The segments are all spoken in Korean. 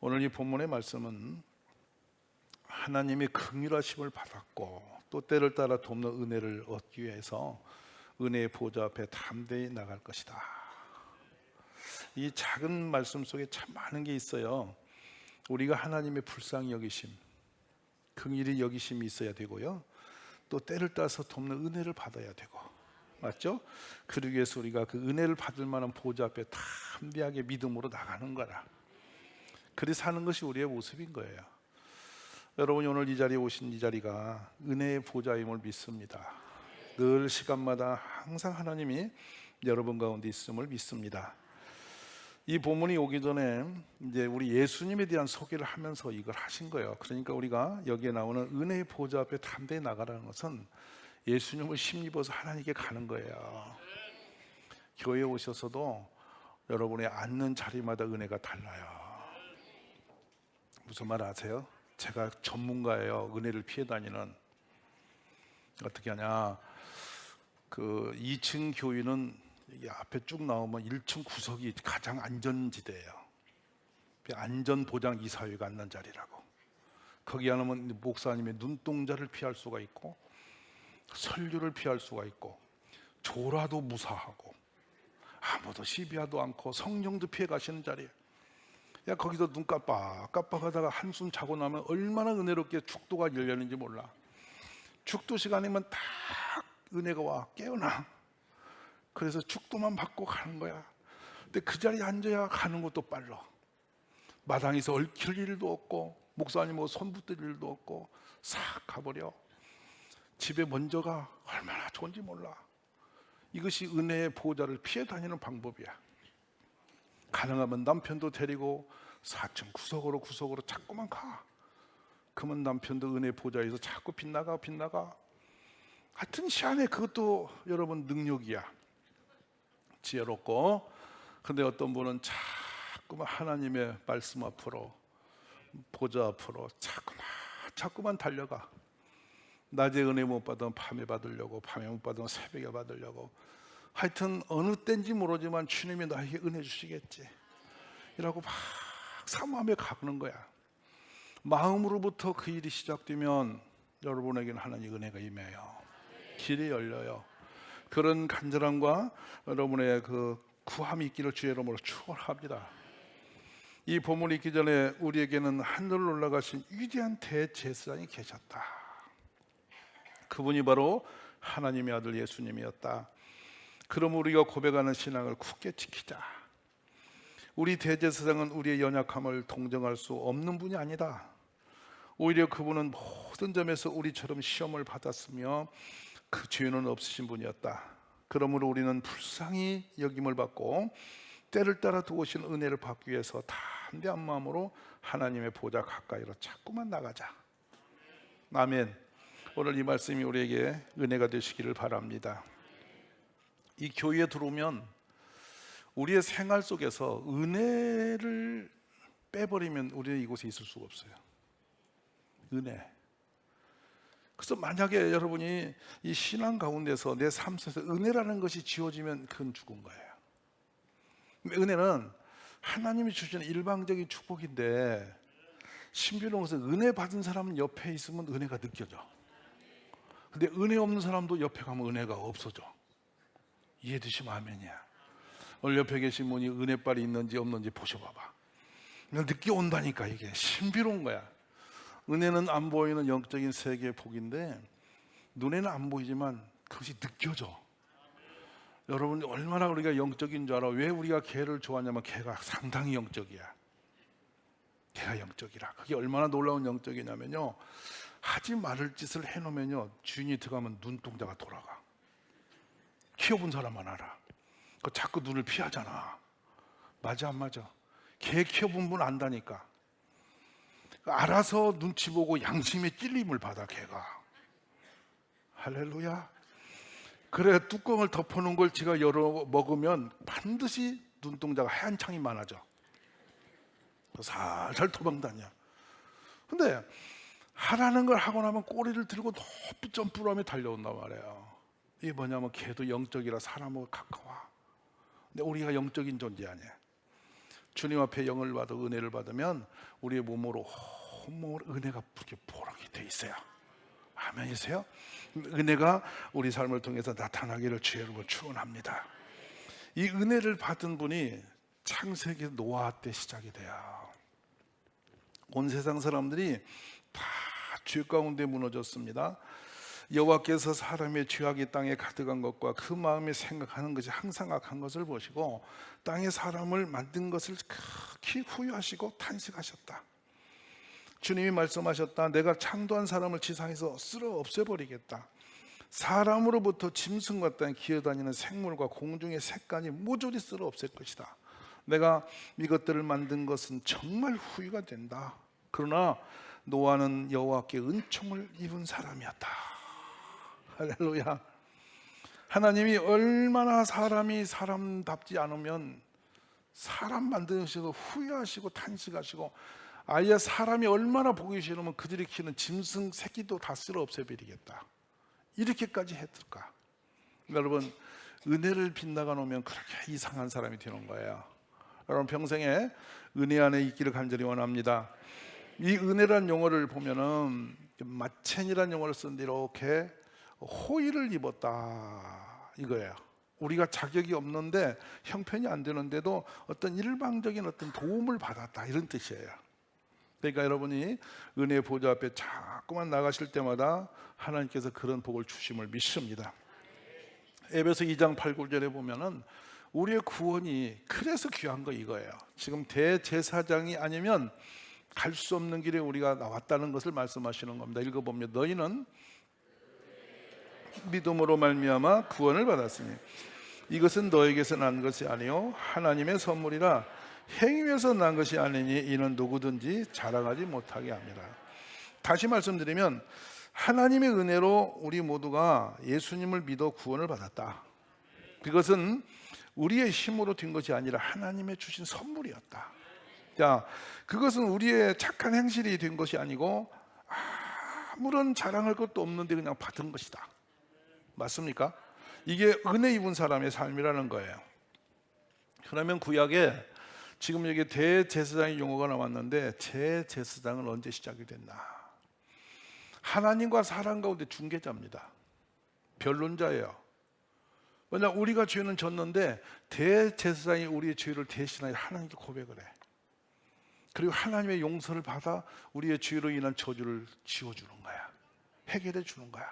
오늘 이 본문의 말씀은 하나님의 긍휼하심을 받았고 또 때를 따라 돕는 은혜를 얻기 위해서 은혜의 보좌 앞에 담대히 나갈 것이다. 이 작은 말씀 속에 참 많은 게 있어요. 우리가 하나님의 불쌍히 여기심, 긍휼히 여기심이 있어야 되고요. 또 때를 따서 돕는 은혜를 받아야 되고 맞죠? 그러기 위해서 우리가 그 은혜를 받을 만한 보좌 앞에 담대하게 믿음으로 나가는 거라. 그리 사는 것이 우리의 모습인 거예요. 여러분이 오늘 이 자리에 오신 이 자리가 은혜의 보좌임을 믿습니다. 늘 시간마다 항상 하나님이 여러분 가운데 있음을 믿습니다. 이 본문이 오기 전에 이제 우리 예수님에 대한 소개를 하면서 이걸 하신 거예요. 그러니까 우리가 여기에 나오는 은혜의 보좌 앞에 담대히 나가라는 것은 예수님을 힘입어서 하나님께 가는 거예요. 교회에 오셔서도 여러분의 앉는 자리마다 은혜가 달라요. 무슨 말 아세요? 제가 전문가예요. 은혜를 피해 다니는 어떻게 하냐? 그 2층 교회는 앞에 쭉 나오면 1층 구석이 가장 안전지대예요. 안전 보장 이사회가 앉는 자리라고. 거기 앉으면 목사님의 눈동자를 피할 수가 있고 설교를 피할 수가 있고 조라도 무사하고 아무도 시비하도 않고 성령도 피해 가시는 자리에 야 거기서 눈 깜빡 깜빡하다가 한숨 자고 나면 얼마나 은혜롭게 축도가 열렸는지 몰라. 축도 시간이면 딱 은혜가 와 깨어나. 그래서 축도만 받고 가는 거야. 근데 그 자리에 앉아야 가는 것도 빨라. 마당에서 얽힐 일도 없고 목사님하고 손 붙을 일도 없고 싹 가버려. 집에 먼저 가 얼마나 좋은지 몰라. 이것이 은혜의 보호자를 피해 다니는 방법이야. 가능하면 남편도 데리고 4층 구석으로 구석으로 자꾸만 가. 그러면 남편도 은혜 보좌에서 자꾸 빗나가 빗나가. 하여튼 시안에 그것도 여러분 능력이야. 지혜롭고. 근데 어떤 분은 자꾸만 하나님의 말씀 앞으로 보좌 앞으로 자꾸만 자꾸만 달려가. 낮에 은혜 못 받으면 밤에 받으려고 밤에 못 받으면 새벽에 받으려고 하여튼 어느 때인지 모르지만 주님이 나에게 은혜 주시겠지. 이라고 막 사모하며 가는 거야. 마음으로부터 그 일이 시작되면 여러분에게는 하나님 은혜가 임해요. 길이 열려요. 그런 간절함과 여러분의 그 구함이 있기를 주의 이름으로 축원합니다. 이 본문이 있기 전에 우리에게는 하늘 올라가신 위대한 대제사장이 계셨다. 그분이 바로 하나님의 아들 예수님이었다. 그럼 우리가 고백하는 신앙을 굳게 지키자. 우리 대제사장은 우리의 연약함을 동정할 수 없는 분이 아니다. 오히려 그분은 모든 점에서 우리처럼 시험을 받았으며 그 죄는 없으신 분이었다. 그러므로 우리는 불쌍히 여김을 받고 때를 따라 두오신 은혜를 받기 위해서 담대한 마음으로 하나님의 보좌 가까이로 자꾸만 나가자. 아멘. 오늘 이 말씀이 우리에게 은혜가 되시기를 바랍니다. 이 교회에 들어오면 우리의 생활 속에서 은혜를 빼버리면 우리는 이곳에 있을 수가 없어요. 은혜. 그래서 만약에 여러분이 이 신앙 가운데서 내 삶 속에서 은혜라는 것이 지워지면 그건 죽은 거예요. 은혜는 하나님이 주시는 일방적인 축복인데 신비로운 것은 은혜 받은 사람은 옆에 있으면 은혜가 느껴져. 근데 은혜 없는 사람도 옆에 가면 은혜가 없어져. 이해되시면 아멘이야. 오늘 옆에 계신 분이 은혜빨이 있는지 없는지 보셔봐봐. 늦게 온다니까 이게 신비로운 거야. 은혜는 안 보이는 영적인 세계의 복인데 눈에는 안 보이지만 그것이 느껴져. 여러분 얼마나 우리가 영적인 줄 알아? 왜 우리가 개를 좋아하냐면 개가 상당히 영적이야. 개가 영적이라. 그게 얼마나 놀라운 영적이냐면요. 하지 말을 짓을 해놓으면요 주인이 들어가면 눈동자가 돌아가 키워본 사람만 알아. 그 자꾸 눈을 피하잖아. 맞아 안 맞아? 개 키워본 분 안다니까. 알아서 눈치 보고 양심의 찔림을 받아 개가. 할렐루야. 그래 뚜껑을 덮어놓은 걸 제가 열어 먹으면 반드시 눈동자가 하얀 창이 많아져. 살살 도망다녀. 근데 하라는 걸 하고 나면 꼬리를 들고 높이 점프를 하며 달려온단 말이에요. 이게 뭐냐면 걔도 영적이라 사람하고 가까워. 근데 우리가 영적인 존재 아니야. 주님 앞에 영을 받아 은혜를 받으면 우리의 몸으로 온몸으로 은혜가 그렇게 보라게 돼 있어요. 아멘이세요? 은혜가 우리 삶을 통해서 나타나기를 주의 여러분 축원합니다. 이 은혜를 받은 분이 창세기 노아 때 시작이 돼요. 온 세상 사람들이 다 죄 가운데 무너졌습니다. 여호와께서 사람의 죄악이 땅에 가득한 것과 그 마음에 생각하는 것이 항상 악한 것을 보시고 땅에 사람을 만든 것을 극히 후회하시고 탄식하셨다. 주님이 말씀하셨다. 내가 창조한 사람을 지상에서 쓸어 없애버리겠다. 사람으로부터 짐승과 땅에 기어다니는 생물과 공중의 색간이 모조리 쓸어 없앨 것이다. 내가 이것들을 만든 것은 정말 후회가 된다. 그러나 노아는 여호와께 은총을 입은 사람이었다. 할렐루야. 하나님이 얼마나 사람이 사람답지 않으면 사람 만드시고 후회하시고 탄식하시고 아예 사람이 얼마나 보기 싫으면 그들이 키우는 짐승 새끼도 다 쓸어 없애버리겠다. 이렇게까지 했을까? 여러분 은혜를 빗나가 놓으면 그렇게 이상한 사람이 되는 거예요. 여러분 평생에 은혜 안에 있기를 간절히 원합니다. 이 은혜란 용어를 보면은 마첸이란 용어를 쓴데 이렇게 호의를 입었다 이거예요. 우리가 자격이 없는데 형편이 안 되는데도 어떤 일방적인 어떤 도움을 받았다 이런 뜻이에요. 그러니까 여러분이 은혜 보좌 앞에 자꾸만 나가실 때마다 하나님께서 그런 복을 주심을 믿습니다. 에베소 2장 8, 9절에 보면은 우리의 구원이 그래서 귀한 거 이거예요. 지금 대제사장이 아니면 갈 수 없는 길에 우리가 나왔다는 것을 말씀하시는 겁니다. 읽어보면 너희는 믿음으로 말미암아 구원을 받았으니 이것은 너에게서 난 것이 아니요 하나님의 선물이라 행위에서 난 것이 아니니 이는 누구든지 자랑하지 못하게 합니다. 다시 말씀드리면 하나님의 은혜로 우리 모두가 예수님을 믿어 구원을 받았다. 그것은 우리의 힘으로 된 것이 아니라 하나님의 주신 선물이었다. 자, 그것은 우리의 착한 행실이 된 것이 아니고 아무런 자랑할 것도 없는데 그냥 받은 것이다. 맞습니까? 이게 은혜 입은 사람의 삶이라는 거예요. 그러면 구약에 지금 여기 대제사장의 용어가 나왔는데 제제사장은 언제 시작이 됐나? 하나님과 사람 가운데 중개자입니다. 변론자예요. 왜냐 우리가 죄는 졌는데 대제사장이 우리의 죄를 대신하여 하나님께 고백을 해. 그리고 하나님의 용서를 받아 우리의 죄로 인한 저주를 지워주는 거야. 해결해 주는 거야.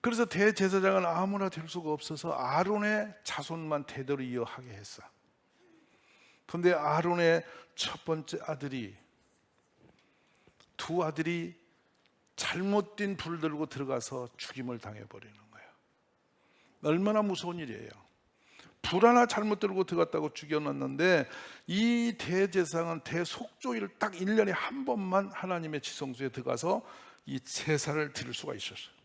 그래서 대제사장은 아무나 될 수가 없어서 아론의 자손만 대대로 이어하게 했어. 근데 아론의 첫 번째 아들이 두 아들이 잘못된 불 들고 들어가서 죽임을 당해버리는 거예요. 얼마나 무서운 일이에요. 불 하나 잘못 들고 들어갔다고 죽여놨는데 이 대제사장은 대속조일을 딱 1년에 한 번만 하나님의 지성소에 들어가서 이 제사를 드릴 수가 있었어요.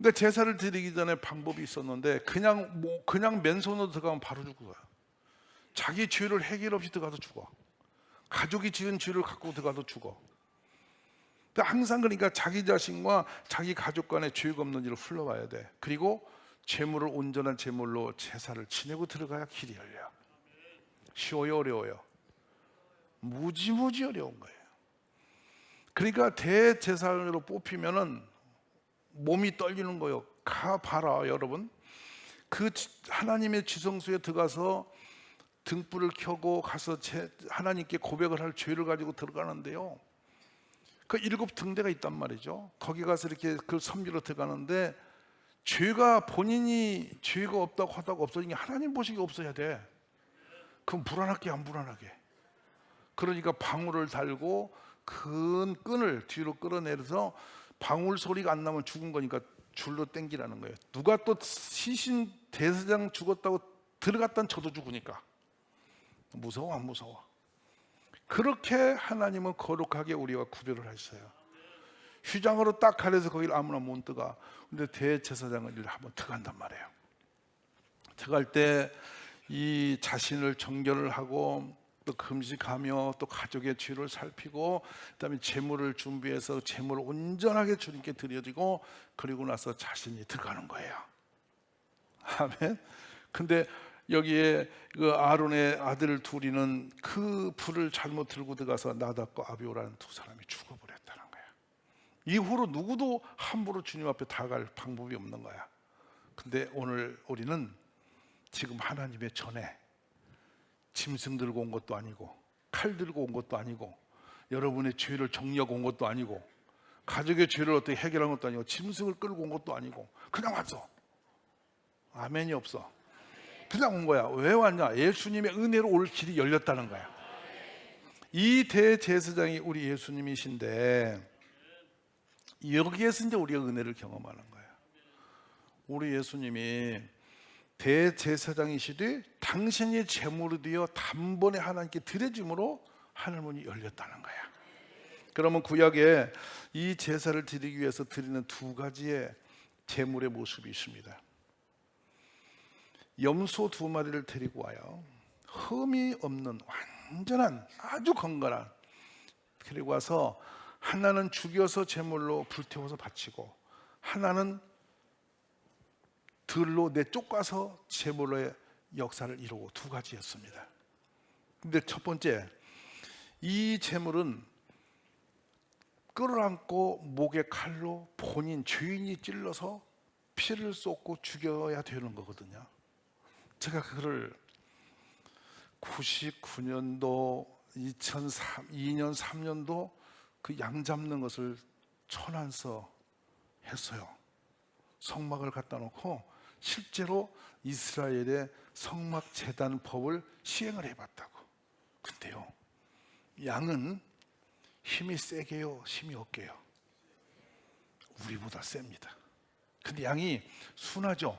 근데 제사를 드리기 전에 방법이 있었는데 그냥 뭐 그냥 맨손으로 들어가면 바로 죽어요. 자기 죄를 해결 없이 들어가도 죽어. 가족이 지은 죄를 갖고 들어가도 죽어. 그러니까 항상 그러니까 자기 자신과 자기 가족 간의 죄가 없는지를 흘러봐야 돼. 그리고 재물을 온전한 재물로 제사를 지내고 들어가야 길이 열려. 쉬워요, 어려워요? 무지무지 어려운 거예요. 그러니까 대제사장으로 뽑히면은 몸이 떨리는 거예요. 가 봐라, 여러분. 그 하나님의 지성소에 들어가서 등불을 켜고 가서 하나님께 고백을 할 죄를 가지고 들어가는데요. 그 일곱 등대가 있단 말이죠. 거기 가서 이렇게 그 섬기러 들어가는데 죄가 본인이 죄가 없다고 하다가 없어지니 하나님 보시기 없어야 돼. 그럼 불안하게 안 불안하게. 그러니까 방울을 달고 큰 끈을 뒤로 끌어내려서 방울 소리가 안 나면 죽은 거니까 줄로 땡기라는 거예요. 누가 또 시신 대사장 죽었다고 들어갔단 저도 죽으니까. 무서워 안 무서워? 그렇게 하나님은 거룩하게 우리와 구별을 하셨어요. 휴장으로 딱 가려서 거기를 아무나 못 들어가. 근데 대제사장은 이를 한번 들어간단 말이에요. 들어갈 때 이 자신을 정결을 하고 또 금식하며 또 가족의 죄를 살피고 그다음에 재물을 준비해서 재물을 온전하게 주님께 드려지고 그리고 나서 자신이 들어가는 거예요. 아멘. 근데 여기에 그 아론의 아들 둘이는 그 불을 잘못 들고 들어가서 나답과 아비오라는 두 사람이 죽어버렸다는 거야. 이후로 누구도 함부로 주님 앞에 다가갈 방법이 없는 거야. 근데 오늘 우리는 지금 하나님의 전에 짐승 들고 온 것도 아니고 칼 들고 온 것도 아니고 여러분의 죄를 정리하고 온 것도 아니고 가족의 죄를 어떻게 해결한 것도 아니고 짐승을 끌고 온 것도 아니고 그냥 왔어. 아멘이 없어. 그냥 온 거야. 왜 왔냐? 예수님의 은혜로 올 길이 열렸다는 거야. 이 대제사장이 우리 예수님이신데 여기에서 이제 우리가 은혜를 경험하는 거야. 우리 예수님이 대제사장이시되 당신이 제물이 되어 단번에 하나님께 드려짐으로 하늘문이 열렸다는 거야. 그러면 구약에 이 제사를 드리기 위해서 드리는 두 가지의 제물의 모습이 있습니다. 염소 두 마리를 데리고 와요. 흠이 없는 완전한 아주 건강한 그리고 와서 하나는 죽여서 제물로 불태워서 바치고 하나는 들로 내쫓아서 제물로의 역사를 이루고 두 가지였습니다. 근데 첫 번째 이 제물은 끌어안고 목에 칼로 본인 주인이 찔러서 피를 쏟고 죽여야 되는 거거든요. 제가 그거를 99년도 2003, 2년 3년도 그 양 잡는 것을 천안서 했어요. 성막을 갖다 놓고 실제로 이스라엘의 성막 재단 법을 시행을 해봤다고. 근데요, 양은 힘이 세게요, 힘이 없게요. 우리보다 셉니다. 근데 양이 순하죠.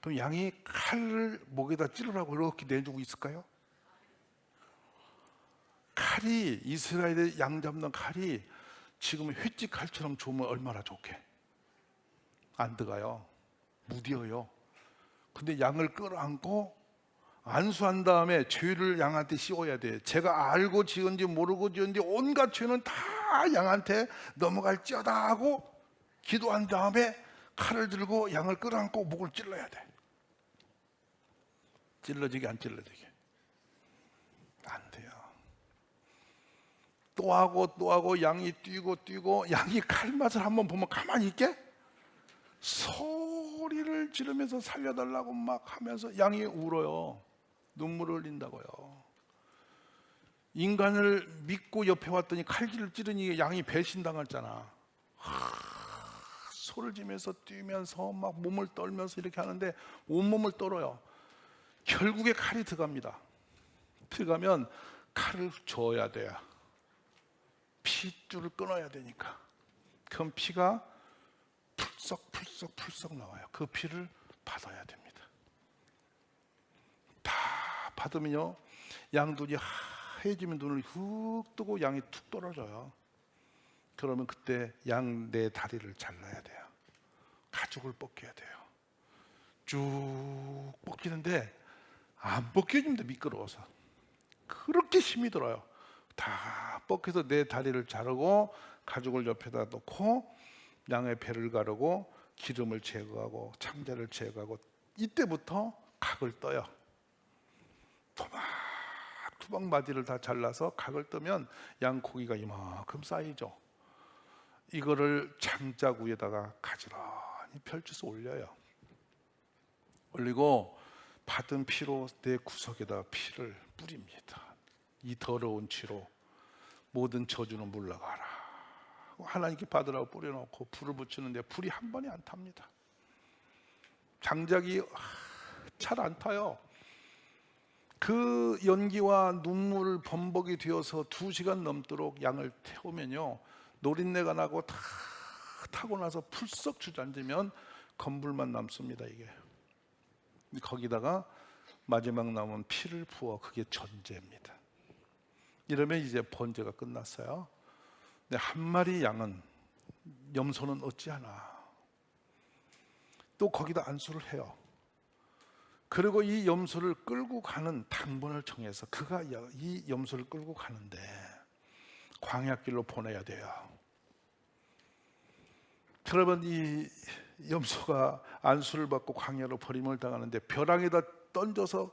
그럼 양이 칼을 목에다 찌르라고 이렇게 내주고 있을까요? 칼이 이스라엘의 양 잡는 칼이 지금 횟집 칼처럼 좋으면 얼마나 좋게 안 들어가요 무디어요. 근데 양을 끌어안고 안수한 다음에 죄를 양한테 씌워야 돼. 제가 알고 지은지 모르고 지은지 온갖 죄는 다 양한테 넘어갈지어다 하고 기도한 다음에 칼을 들고 양을 끌어안고 목을 찔러야 돼. 찔러지게 안 찔러지게. 안 돼요. 또 하고 또 하고 양이 뛰고 뛰고 양이 칼맛을 한번 보면 가만히 있게? 소 리를 지르면서 살려달라고 막 하면서 양이 울어요. 눈물을 흘린다고요. 인간을 믿고 옆에 왔더니 칼질을 찌르니 양이 배신당했잖아. 하, 소를 지면서 뛰면서 막 몸을 떨면서 이렇게 하는데 온몸을 떨어요. 결국에 칼이 들어갑니다. 들어가면 칼을 줘야 돼요. 핏줄을 끊어야 되니까. 그럼 피가 풀썩 풀썩 풀썩 나와요. 그 피를 받아야 됩니다. 다 받으면요. 양눈이 하얘지면 눈을 훅 뜨고 양이 툭 떨어져요. 그러면 그때 양 내 다리를 잘라야 돼요. 가죽을 벗겨야 돼요. 쭉 벗기는데 안 벗겨집니다. 미끄러워서. 그렇게 힘이 들어요. 다 벗겨서 내 다리를 자르고 가죽을 옆에다 놓고 양의 배를 가르고 기름을 제거하고 창자를 제거하고 이때부터 각을 떠요. 토막토막 마디를 다 잘라서 각을 뜨면 양 고기가 이만큼 쌓이죠. 이거를 장작 위에다가 가지런히 펼쳐서 올려요. 올리고 받은 피로 내 구석에다 피를 뿌립니다. 이 더러운 치로 모든 저주는 물러가라. 하나님께 받으라고 뿌려놓고 불을 붙이는데 불이 한 번에 안 탑니다. 장작이 잘 안 타요. 그 연기와 눈물 범벅이 되어서 두 시간 넘도록 양을 태우면요 노린내가 나고 다 타고 나서 풀썩 주저앉으면 건불만 남습니다 이게. 거기다가 마지막 남은 피를 부어 그게 전제입니다. 이러면 이제 번제가 끝났어요. 한 마리 양은 염소는 어찌하나 또 거기다 안수를 해요. 그리고 이 염소를 끌고 가는 당번을 정해서 그가 이 염소를 끌고 가는데 광야길로 보내야 돼요. 그러면 이 염소가 안수를 받고 광야로 버림을 당하는데 벼랑에다 던져서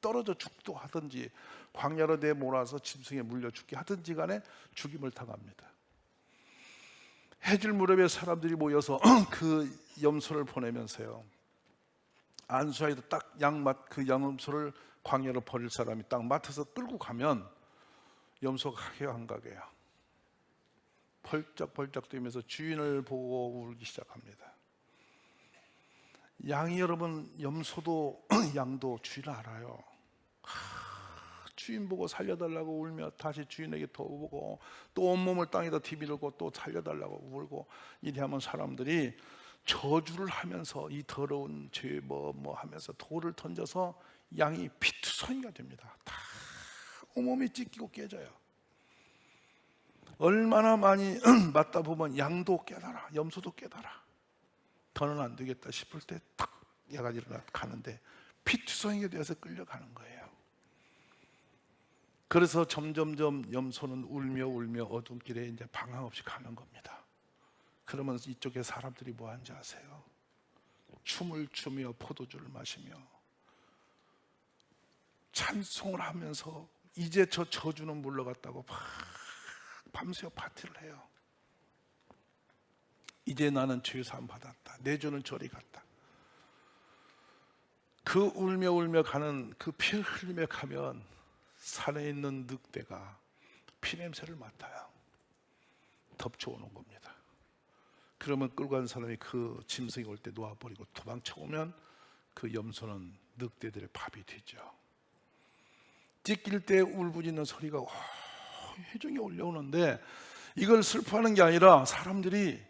떨어져 죽도 하든지 광야로 내몰아서 짐승에 물려 죽게 하든지 간에 죽임을 당합니다. 해질 무렵에 사람들이 모여서 그 염소를 보내면서요. 안수하에도 딱 양맛 그 염소를 광야로 버릴 사람이 딱 맡아서 끌고 가면 염소가 가게요 안 가게요. 펄쩍펄쩍 뛰면서 주인을 보고 울기 시작합니다. 양이 여러분 염소도 양도 주인을 알아요. 하, 주인 보고 살려달라고 울며 다시 주인에게 더 오고 또 온몸을 땅에다 디비르고 또 살려달라고 울고 이리하면 사람들이 저주를 하면서 이 더러운 죄뭐뭐 하면서 돌을 던져서 양이 피투성이가 됩니다. 다 온몸이 찢기고 깨져요. 얼마나 많이 맞다 보면 양도 깨달아, 염소도 깨달아. 더는 안 되겠다 싶을 때탁 얘가 일어나 가는데 피투성이가 되어서 끌려가는 거예요. 그래서 점점점 염소는 울며 울며 어두운 길에 이제 방황 없이 가는 겁니다. 그러면 이쪽에 사람들이 뭐 하는지 아세요? 춤을 추며 포도주를 마시며 찬송을 하면서 이제 저 저주는 물러갔다고 막 밤새 파티를 해요. 이제 나는 죄 사함 받았다. 내 죄는 저리 갔다. 그 울며 울며 가는 그 피를 흘리며 가면 산에 있는 늑대가 피냄새를 맡아요. 덮쳐오는 겁니다. 그러면 끌고 간 사람이 그 짐승이 올 때 놓아버리고 도망쳐 오면 그 염소는 늑대들의 밥이 되죠. 찢길 때 울부짖는 소리가 와, 회중이 올려오는데 이걸 슬퍼하는 게 아니라 사람들이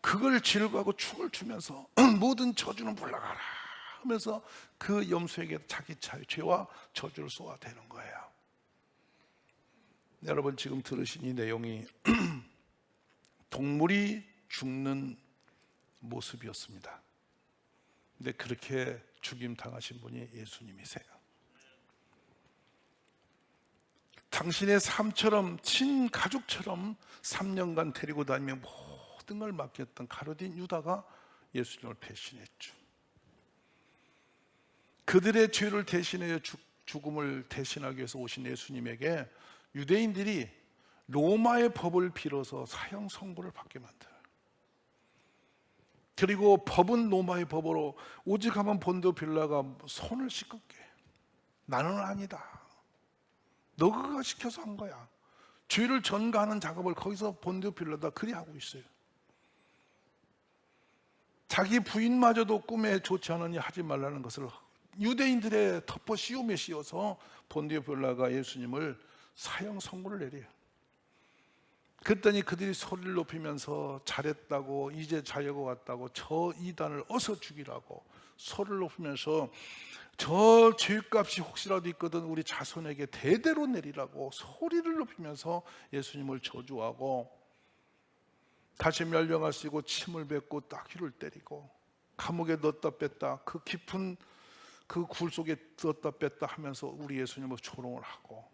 그걸 즐거워하고 춤을 추면서 모든 저주는 물러가라 하면서 그 염소에게 자기 죄와 저주를 쏘아대는 거예요. 여러분 지금 들으신 이 내용이 동물이 죽는 모습이었습니다. 근데 그렇게 죽임 당하신 분이 예수님이세요. 당신의 삶처럼 친가족처럼 3년간 데리고 다니며 모든 걸 맡겼던 가로딘 유다가 예수님을 배신했죠. 그들의 죄를 대신하여 죽음을 대신하기 위해서 오신 예수님에게 유대인들이 로마의 법을 빌어서 사형 선고를 받게 만들어요. 그리고 법은 로마의 법으로 오직 하면 본도 빌라가 손을 씻을게. 나는 아니다. 너가 시켜서 한 거야. 죄를 전가하는 작업을 거기서 본도 빌라다 그리 하고 있어요. 자기 부인마저도 꿈에 좋지 않으니 하지 말라는 것을 유대인들의 덮어 씌움에 씌워서 본디오 빌라가 예수님을 사형 선고를 내려요. 그랬더니 그들이 소리를 높이면서 잘했다고 이제 자유가 왔다고 저 이단을 어서 죽이라고 소리를 높이면서 저 죄값이 혹시라도 있거든 우리 자손에게 대대로 내리라고 소리를 높이면서 예수님을 저주하고 다시 멸령하시고 침을 뱉고 따귀를 때리고 감옥에 넣었다 뺐다 그 깊은 그 굴 속에 넣었다 뺐다 하면서 우리 예수님을 조롱을 하고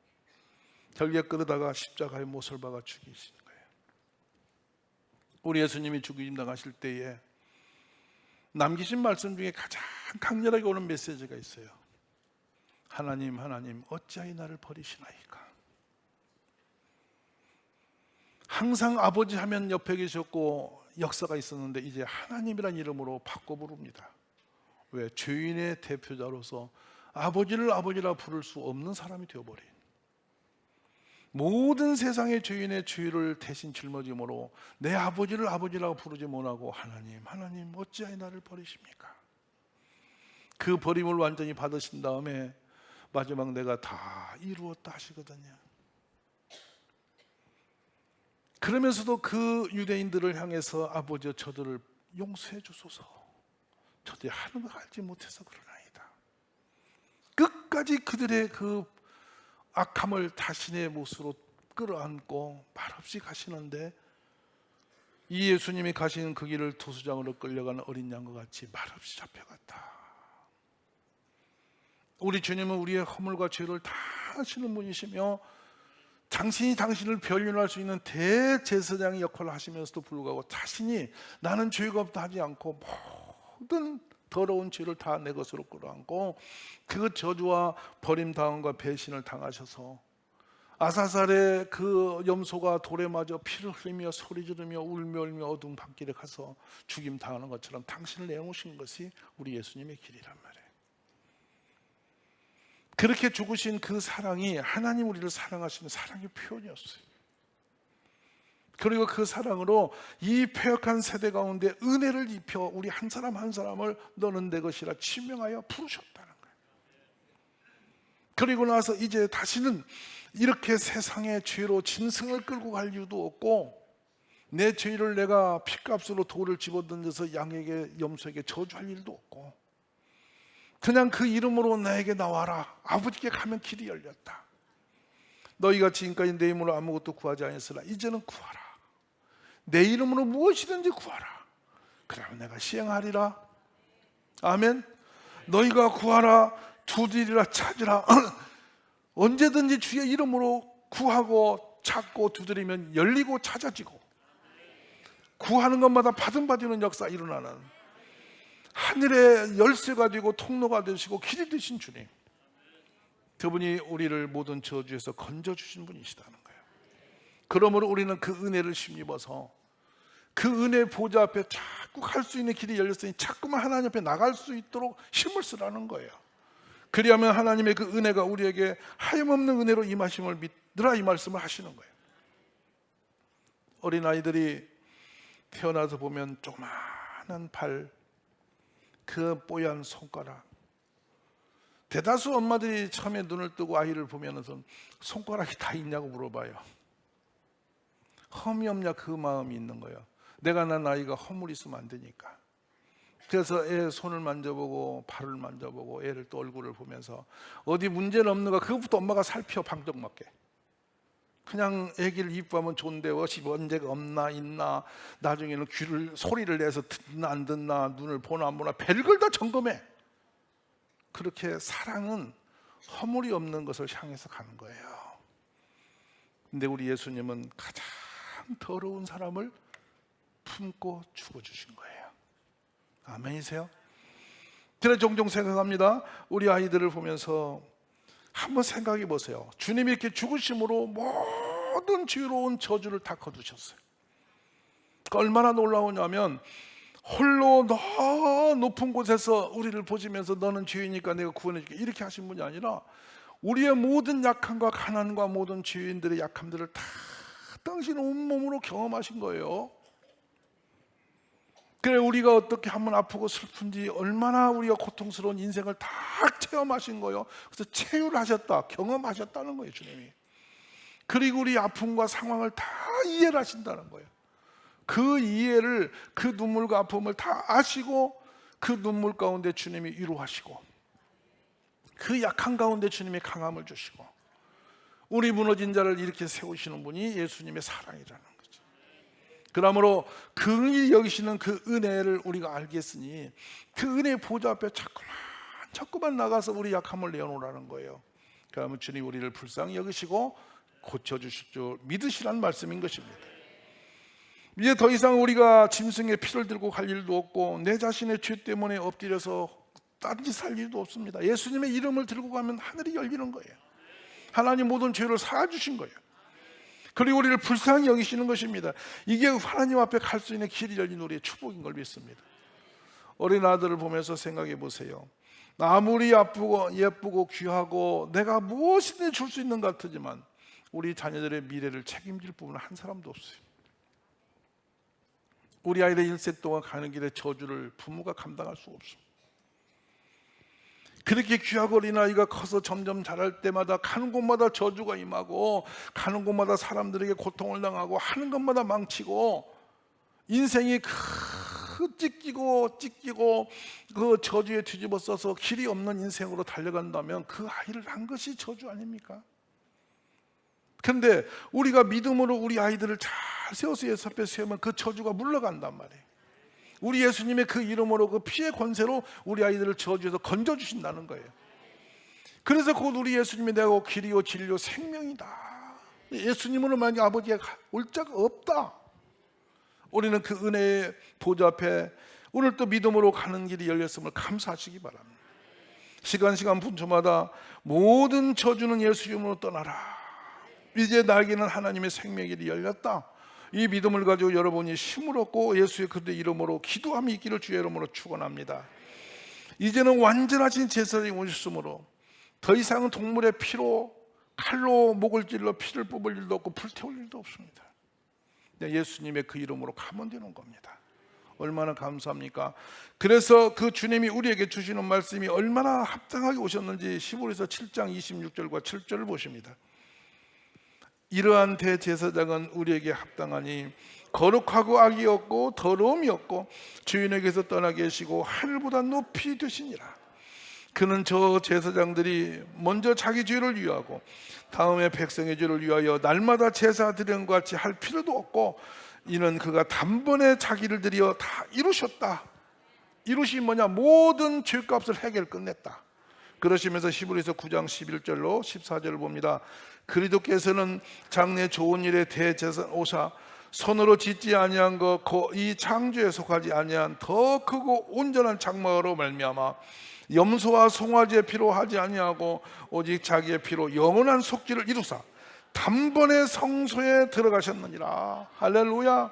결국에 끌어다가 십자가의 못을 박아 죽이신 거예요. 우리 예수님이 죽임 당하실 때에 남기신 말씀 중에 가장 강렬하게 오는 메시지가 있어요. 하나님, 하나님, 어찌하여 나를 버리시나이까? 항상 아버지 하면 옆에 계셨고 역사가 있었는데 이제 하나님이란 이름으로 바꿔 부릅니다. 왜? 죄인의 대표자로서 아버지를 아버지라 부를 수 없는 사람이 되어버린 모든 세상의 죄인의 죄를 대신 짊어짐으로 내 아버지를 아버지라고 부르지 못하고 하나님, 하나님 어찌하여 나를 버리십니까? 그 버림을 완전히 받으신 다음에 마지막 내가 다 이루었다 하시거든요. 그러면서도 그 유대인들을 향해서 아버지여 저들을 용서해 주소서. 저들이 걸 알지 못해서 그러나이다. 끝까지 그들의 그 악함을 자신의 못으로 끌어안고 말없이 가시는데 이 예수님이 가시는 그 길을 도수장으로 끌려가는 어린 양과 같이 말없이 잡혀갔다. 우리 주님은 우리의 허물과 죄를 다 하시는 분이시며 당신이 당신을 변론할 수 있는 대제사장의 역할을 하시면서도 불구하고 자신이 나는 죄가 없다 하지 않고 모든 더러운 죄를 다 내 것으로 끌어안고 그 저주와 버림당함과 배신을 당하셔서 아사살의 그 염소가 돌에 맞아 피를 흘리며 소리 지르며 울며 울며 어두운 밤길에 가서 죽임 당하는 것처럼 당신을 내어오신 것이 우리 예수님의 길이란 말이에요. 그렇게 죽으신 그 사랑이 하나님 우리를 사랑하시는 사랑의 표현이었어요. 그리고 그 사랑으로 이 폐역한 세대 가운데 은혜를 입혀 우리 한 사람 한 사람을 너는 내 것이라 지명하여 부르셨다는 거예요. 그리고 나서 이제 다시는 이렇게 세상의 죄로 짐승을 끌고 갈 이유도 없고 내 죄를 내가 핏값으로 돌을 집어던져서 양에게 염소에게 저주할 일도 없고 그냥 그 이름으로 나에게 나와라. 아버지께 가면 길이 열렸다. 너희가 지금까지 내 이름으로 아무것도 구하지 않았으나 이제는 구하라 내 이름으로 무엇이든지 구하라. 그러면 내가 시행하리라. 아멘. 너희가 구하라 두드리라 찾으라. 언제든지 주의 이름으로 구하고 찾고 두드리면 열리고 찾아지고. 구하는 것마다 받은 받이는 역사 일어나는. 하늘의 열쇠가 되고 통로가 되시고 길이 되신 주님. 그분이 우리를 모든 저주에서 건져 주신 분이시다는 거예요. 그러므로 우리는 그 은혜를 힘입어서 그 은혜 보좌 앞에 자꾸 갈 수 있는 길이 열렸으니 자꾸만 하나님 앞에 나갈 수 있도록 힘을 쓰라는 거예요. 그리하면 하나님의 그 은혜가 우리에게 하염없는 은혜로 임하심을 믿으라 이 말씀을 하시는 거예요. 어린 아이들이 태어나서 보면 조그마한 발, 그 뽀얀 손가락. 대다수 엄마들이 처음에 눈을 뜨고 아이를 보면서 손가락이 다 있냐고 물어봐요. 험이 없냐 그 마음이 있는 거예요. 내가 난 아이가 허물 있으면 안 되니까. 그래서 애 손을 만져보고 발을 만져보고 애를 또 얼굴을 보면서 어디 문제는 없는가 그것부터 엄마가 살펴 방정 맞게. 그냥 애기를 이뻐하면 좋은데 어시 문제가 없나 있나. 나중에는 귀를 소리를 내서 듣나 안 듣나. 눈을 보나 안 보나. 별걸 다 점검해. 그렇게 사랑은 허물이 없는 것을 향해서 가는 거예요. 근데 우리 예수님은 가장 더러운 사람을 품고 죽어주신 거예요 아멘이세요? 제가 종종 생각합니다. 우리 아이들을 보면서 한번 생각해 보세요. 주님이 이렇게 죽으심으로 모든 지혜로운 저주를 다 거두셨어요. 그러니까 얼마나 놀라우냐면 홀로 너 높은 곳에서 우리를 보시면서 너는 죄이니까 내가 구원해 줄게 이렇게 하신 분이 아니라 우리의 모든 약함과 가난과 모든 죄인들의 약함들을 다 당신 온몸으로 경험하신 거예요. 그래 우리가 어떻게 한번 아프고 슬픈지 얼마나 우리가 고통스러운 인생을 다 체험하신 거예요. 그래서 체휼하셨다, 경험하셨다는 거예요, 주님이. 그리고 우리 아픔과 상황을 다 이해를 하신다는 거예요. 그 이해를 그 눈물과 아픔을 다 아시고 그 눈물 가운데 주님이 위로하시고 그 약한 가운데 주님이 강함을 주시고 우리 무너진 자를 이렇게 세우시는 분이 예수님의 사랑이라는 그러므로 긍휼히 여기시는 그 은혜를 우리가 알겠으니 그 은혜의 보좌 앞에 자꾸만 자꾸만 나가서 우리 약함을 내어놓으라는 거예요. 그러면 주님 우리를 불쌍히 여기시고 고쳐 주실 줄 믿으시라는 말씀인 것입니다. 이제 더 이상 우리가 짐승의 피를 들고 갈 일도 없고 내 자신의 죄 때문에 엎드려서 딴짓 살 일도 없습니다. 예수님의 이름을 들고 가면 하늘이 열리는 거예요. 하나님 모든 죄를 사주신 거예요. 그리고 우리를 불쌍히 여기시는 것입니다. 이게 하나님 앞에 갈 수 있는 길이 열린 우리의 축복인 걸 믿습니다. 어린 아들을 보면서 생각해 보세요. 아무리 아프고 예쁘고 귀하고 내가 무엇이든 줄수 있는 것 같지만 우리 자녀들의 미래를 책임질 부분은 한 사람도 없어요. 우리 아이들 일생 동안 가는 길에 저주를 부모가 감당할 수 없습니다. 그렇게 귀하고 어린 아이가 커서 점점 자랄 때마다 가는 곳마다 저주가 임하고 가는 곳마다 사람들에게 고통을 당하고 하는 것마다 망치고 인생이 그 찢기고 찢기고 그 저주에 뒤집어 써서 길이 없는 인생으로 달려간다면 그 아이를 한 것이 저주 아닙니까? 근데 우리가 믿음으로 우리 아이들을 잘 세워서 예수 앞에 세우면 그 저주가 물러간단 말이에요. 우리 예수님의 그 이름으로 그 피의 권세로 우리 아이들을 저주에서 건져 주신다는 거예요. 그래서 곧 우리 예수님이 내가 길이요 진리요 생명이다. 예수님으로 만약 아버지가 올 자가 없다. 우리는 그 은혜의 보좌 앞에 오늘 또 믿음으로 가는 길이 열렸음을 감사하시기 바랍니다. 시간 시간 분초마다 모든 저주는 예수 이름으로 떠나라. 이제 나에게는 하나님의 생명의 길이 열렸다. 이 믿음을 가지고 여러분이 힘을 얻고 예수의 그대 이름으로 기도함이 있기를 주의 이름으로 축원합니다. 이제는 완전하신 제사장이 오셨으므로 더 이상은 동물의 피로 칼로 목을 찔러 피를 뽑을 일도 없고 불태울 일도 없습니다. 예수님의 그 이름으로 가면 되는 겁니다. 얼마나 감사합니까? 그래서 그 주님이 우리에게 주시는 말씀이 얼마나 합당하게 오셨는지 시부리서 7장 26절과 7절을 보십니다. 이러한 대제사장은 우리에게 합당하니 거룩하고 악이 없고 더러움이 없고 주인에게서 떠나 계시고 하늘보다 높이 되시니라. 그는 저 제사장들이 먼저 자기 죄를 위하고 다음에 백성의 죄를 위하여 날마다 제사 드리는 것 같이 할 필요도 없고 이는 그가 단번에 자기를 들여 다 이루셨다. 이루신 뭐냐 모든 죄값을 해결 끝냈다. 그러시면서 히브리서 9장 11절로 14절을 봅니다. 그리도께서는 장래 좋은 일에 대제사 오사 손으로 짓지 아니한 것이 창조에 속하지 아니한 더 크고 온전한 장막으로 말미암아 염소와 송아지의 피로 하지 아니하고 오직 자기의 피로 영원한 속죄를 이루사 단번에 성소에 들어가셨느니라. 할렐루야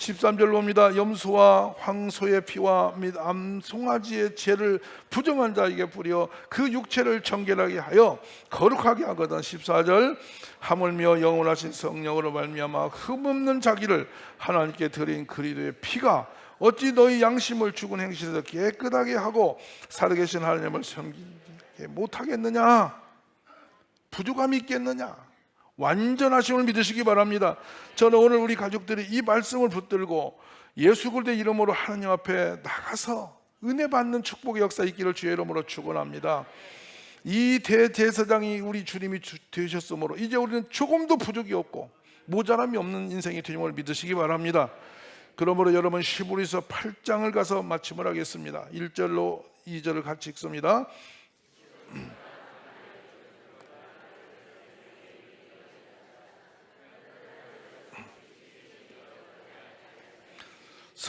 13절 봅니다. 염소와 황소의 피와 및 암송아지의 죄를 부정한 자에게 뿌려 그 육체를 정결하게 하여 거룩하게 하거든. 14절 하물며 영원하신 성령으로 말미암아 흠없는 자기를 하나님께 드린 그리도의 피가 어찌 너희 양심을 죽은 행실에서 깨끗하게 하고 살아계신 하나님을 섬기게 못하겠느냐? 부족함이 있겠느냐? 완전하심을 믿으시기 바랍니다. 저는 오늘 우리 가족들이 이 말씀을 붙들고 예수 그리스도의 이름으로 하나님 앞에 나가서 은혜 받는 축복의 역사 있기를 주의 이름으로 축원합니다. 이 대제사장이 우리 주님이 주- 되셨으므로 이제 우리는 조금도 부족이 없고 모자람이 없는 인생이 되임을 믿으시기 바랍니다. 그러므로 여러분 시브리서 8장을 가서 마침을 하겠습니다. 1절로 2절을 같이 읽습니다.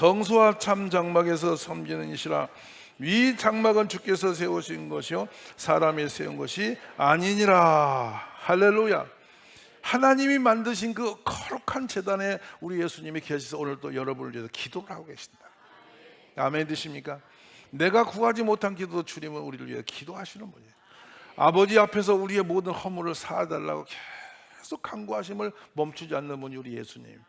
성소와 참 장막에서 섬기는 이시라. 위 장막은 주께서 세우신 것이요. 사람이 세운 것이 아니니라. 할렐루야. 하나님이 만드신 그 거룩한 재단에 우리 예수님이 계셔서 오늘도 여러분을 위해서 기도를 하고 계신다. 아멘 드십니까? 내가 구하지 못한 기도 주님은 우리를 위해 기도하시는 분이에요. 아버지 앞에서 우리의 모든 허물을 사달라고 계속 간구하심을 멈추지 않는 분이 우리 예수님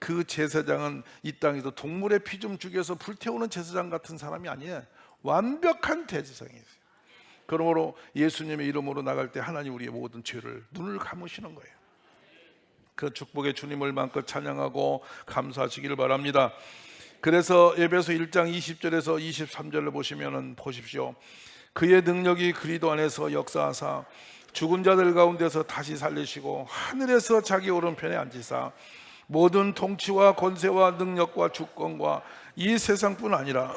그 제사장은 이 땅에서 동물의 피 좀 죽여서 불태우는 제사장 같은 사람이 아니에요. 완벽한 대제사장이에요. 그러므로 예수님의 이름으로 나갈 때 하나님 우리의 모든 죄를 눈을 감으시는 거예요. 그 축복의 주님을 마음껏 찬양하고 감사하시기를 바랍니다. 그래서 에베소 1장 20절에서 23절을 보시면은 보십시오. 그의 능력이 그리도 안에서 역사하사 죽은 자들 가운데서 다시 살리시고 하늘에서 자기 오른편에 앉으사 모든 통치와 권세와 능력과 주권과 이 세상뿐 아니라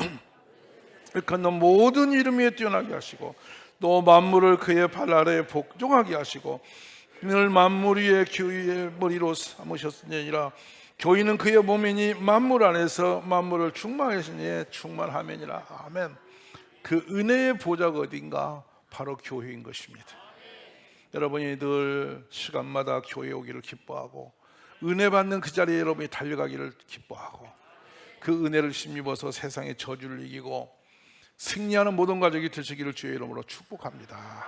일컫는 모든 이름 위에 뛰어나게 하시고 또 만물을 그의 발 아래에 복종하게 하시고 늘 만물 위에 교회의 머리로 삼으셨으니라 교회는 그의 몸이니 만물 안에서 만물을 충만하시니 충만하면이라. 아멘. 그 은혜의 보좌가 어딘가? 바로 교회인 것입니다. 여러분이 늘 시간마다 교회 오기를 기뻐하고 은혜 받는 그 자리에 여러분이 달려가기를 기뻐하고 그 은혜를 힘입어서 세상의 저주를 이기고 승리하는 모든 가족이 되시기를 주의 이름으로 축복합니다.